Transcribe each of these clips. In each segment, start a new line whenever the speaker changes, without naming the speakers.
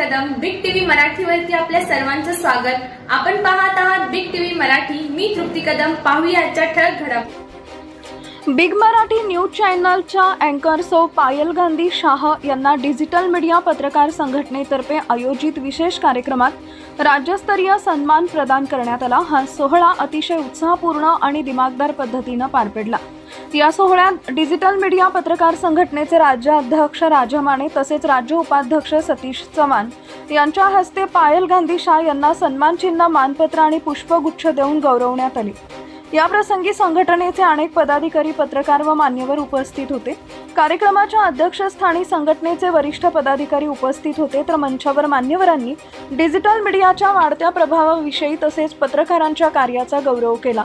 मराठीवरती आपल्या सर्वांचं स्वागत. आपण पाहत आहात बिग टीव्ही मराठी. मी तृप्ती कदम. पाहूया आजच्या ठळक घडामोडी
बिग मराठी न्यूज चॅनलच्या अँकर सो पायल गांधी शाह यांना डिजिटल मीडिया पत्रकार संघटनेतर्फे आयोजित विशेष कार्यक्रमात राज्यस्तरीय सन्मान प्रदान करण्यात आला. हा सोहळा अतिशय उत्साहपूर्ण आणि दिमागदार पद्धतीनं पार पडला. या सोहळ्यात डिजिटल मीडिया पत्रकार संघटनेचे राज्य अध्यक्ष राजा माने तसेच राज्य उपाध्यक्ष सतीश चव्हाण यांच्या हस्ते पायल गांधी शाह यांना सन्मानचिन्ह मानपत्र आणि पुष्पगुच्छ देऊन गौरवण्यात आले. या प्रसंगी संघटनेचे अनेक पदाधिकारी पत्रकार व मान्यवर उपस्थित होते. कार्यक्रमाच्या अध्यक्षस्थानी संघटनेचे वरिष्ठ पदाधिकारी उपस्थित होते तर मंचावर मान्यवरांनी डिजिटल मीडियाच्या वाढत्या प्रभावाविषयी तसेच पत्रकारांच्या कार्याचा गौरव केला.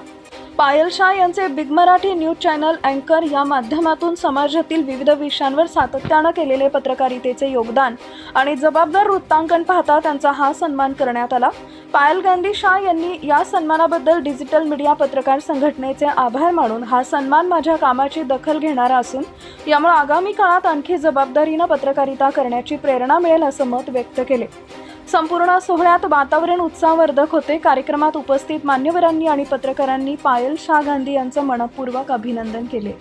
पायल शाह यांचे बिग मराठी न्यूज चॅनल अँकर या माध्यमातून समाजातील विविध विषयांवर सातत्यानं केलेले पत्रकारितेचे योगदान आणि जबाबदार वृत्तांकन पाहता त्यांचा हा सन्मान करण्यात आला. पायल गांधी शाह यांनी या सन्मानाबद्दल डिजिटल मीडिया पत्रकार संघटनेचे आभार मानून हा सन्मान माझ्या कामाची दखल घेणारा असून यामुळे आगामी काळात आणखी जबाबदारीनं पत्रकारिता करण्याची प्रेरणा मिळेल असं मत व्यक्त केले. संपूर्ण सोहळ्यात वातावरण उत्साहवर्धक होते. कार्यक्रमात उपस्थित मान्यवरांनी आणि पत्रकारांनी पायल शाह गांधी यांचं मनपूर्वक अभिनंदन केले.